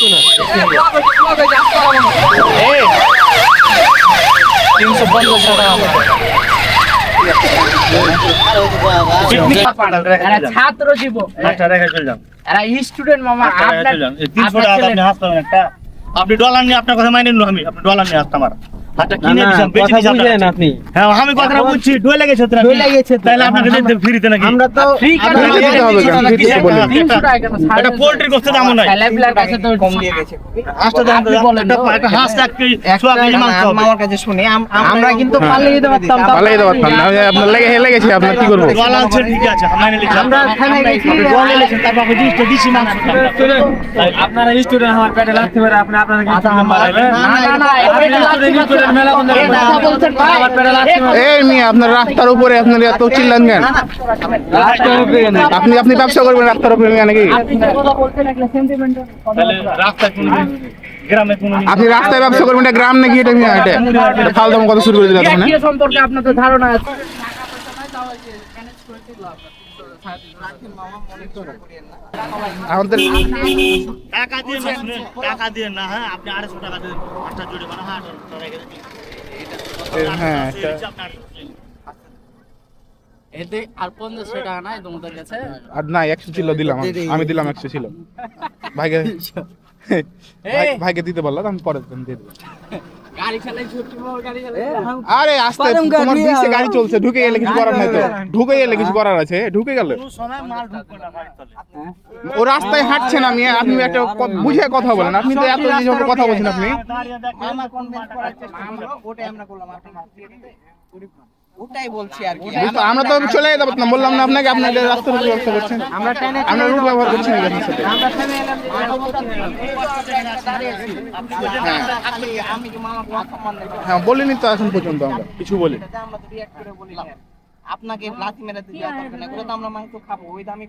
কিছু না তিনশো পঞ্চাশ টাকা ছাত্র জীবন। এরা স্টুডেন্ট মামা আপনার আপনি হাসতে পারবেন একটা। আপনি ডলার নিয়ে আপনার কথা মাইনে নিলো আমি। আপনি ডলার নিয়ে আসতাম আমার হাতটা কিনে দিয়েছেন বেচে দিয়েছেন বুঝলেন আপনি। হ্যাঁ আমি কথাটা বুঝছি ডলে গেছে তো ডলে গেছে তাহলে আপনাকে দিতে ফ্রিতে নাকি? আমরা তো ফ্রি কেন? দিতে হবে কেন? ফ্রিতে তো বললেন। টাকা কেন? এটা পোল্ট্রির গোস্ত দাম নয়। ছেলেপিলার কাছে তো কম দিয়ে গেছে। হাঁসটা দাম আপনি একটা হাঁস এক সোয়া কেজি মাংস আমার কাছে শুনি আমরা কিন্তু পালিয়ে যেতে পারতাম। তা দিতে পারতাম না আপনার লেগে আপনার কি করব? ডলার আছে ঠিক আছে মাইনে নিচ্ছি আমরা থামে গেছি। ডলার নিয়েছেন তারপর আপনি জিনিসটা মাংস। আপনারা স্টুডেন্ট আমার পেটে লাগতে পারে আপনি আপনাদের কি না না না আপনি এটা student, student মেলা বন্ধ এই কথা বলছেন ভাই আমার পেটে লাগতে পারে এই মিয়া আপনার রাস্তার উপরে আপনার এত চিল্লান কেন? আপনি আপনি ব্যবসা করবেন রাস্তার উপরে মিয়া নাকি? আপনি রাস্তায় কোনো গ্রামে কোনো আপনি রাস্তায় ব্যবসা করবেন এটা গ্রাম নাকি এটা মিয়া? এটা এটা কথা শুরু করে দিলেন হ্যাঁ? সম্পর্কে আপনাদের ধারণা আছে। আমাদের টাকা দিয়ে না টাকা দিয়ে না হ্যাঁ আপনি আড়াইশো টাকা দেন আটটা জুড়ে মানে হ্যাঁ। হ্যাঁ এতে আর পঞ্চাশ টাকা নাই তোমাদের কাছে আর না একশো ছিল দিলাম আমি। দিলাম একশো ছিল ভাইকে ভাই- ভাইকে দিতে বললাম আমি পরে দিয়ে দিলাম। চালাই আরে আস্তে তোমার বিশে গাড়ি চলছে ঢুকে গেলে কিছু করার নাই তো। ঢুকে গেলে কিছু করার আছে ঢুকে গেলে। না ও রাস্তায় হাঁটছেন আমি আপনি একটা বুঝে কথা বলেন আপনি তো এত কথা বলছেন আপনি। ওটাই আমরা বলছি আর কি। তো চলে যেতে পারতাম বললাম না আপনাকে আপনি রাস্তার উপর ব্যবসা করছেন। আমরা আমরা রুট ব্যবহার করছি না আপনার সাথে। আমরা আমি হ্যাঁ বলিনি তো এখন পর্যন্ত আমরা। কিছু বলি আমরা তো রিয়াক্ট করে বলি আপনাকে লাথি মেরে দিতে দরকার না করে তো আমরা মাংস খাব ওই দামি